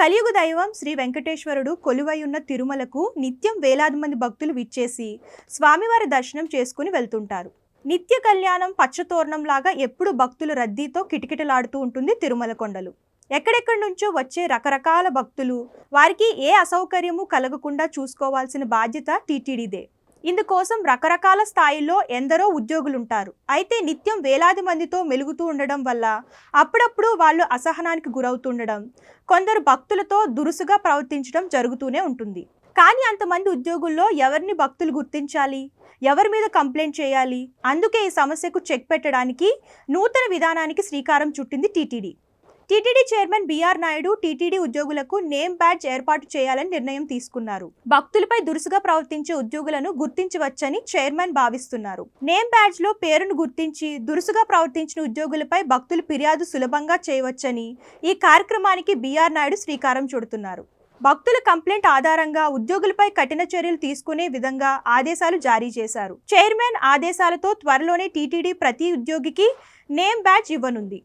కలియుగ దైవం శ్రీ వెంకటేశ్వరుడు కొలువై ఉన్న తిరుమలకు నిత్యం వేలాది మంది భక్తులు విచ్చేసి స్వామివారి దర్శనం చేసుకుని వెళ్తుంటారు. నిత్య కళ్యాణం పచ్చతోరణం లాగా ఎప్పుడు భక్తుల రద్దీతో కిటకిటలాడుతూ ఉంటుంది తిరుమల కొండలు. ఎక్కడెక్కడి నుంచో వచ్చే రకరకాల భక్తులు వారికి ఏ అసౌకర్యము కలగకుండా చూసుకోవాల్సిన బాధ్యత టీటీడీదే. ఇందుకోసం రకరకాల స్థాయిల్లో ఎందరో ఉద్యోగులుంటారు. అయితే నిత్యం వేలాది మందితో మెలుగుతూ ఉండడం వల్ల అప్పుడప్పుడు వాళ్ళు అసహనానికి గురవుతుండడం కొందరు భక్తులతో దురుసుగా ప్రవర్తించడం జరుగుతూనే ఉంటుంది. కానీ అంతమంది ఉద్యోగుల్లో ఎవరిని భక్తులు గుర్తించాలి? ఎవరి మీద కంప్లైంట్ చేయాలి? అందుకే ఈ సమస్యకు చెక్ పెట్టడానికి నూతన విధానానికి శ్రీకారం చుట్టింది TTD. TTD chairman BR Naidu TTD ఉద్యోగులకు నేమ్ బ్యాడ్జ్ ఏర్పాటు చేయాలని నిర్ణయం తీసుకున్నారు. భక్తులపై దురుసుగా ప్రవర్తించే ఉద్యోగులను గుర్తించవచ్చని చైర్మన్ భావిస్తున్నారు. నేమ్ బ్యాడ్జ్లో పేరును గుర్తించి దురుసుగా ప్రవర్తించిన ఉద్యోగులపై భక్తులు ఫిర్యాదు సులభంగా చేయవచ్చని ఈ కార్యక్రమానికి బీఆర్ నాయుడు శ్రీకారం చుడుతున్నారు. భక్తుల కంప్లైంట్ ఆధారంగా ఉద్యోగులపై కఠిన చర్యలు తీసుకునే విధంగా ఆదేశాలు జారీ చేశారు. చైర్మన్ ఆదేశాలతో త్వరలోనే టీటీడీ ప్రతి ఉద్యోగికి నేమ్ బ్యాడ్జ్ ఇవ్వనుంది.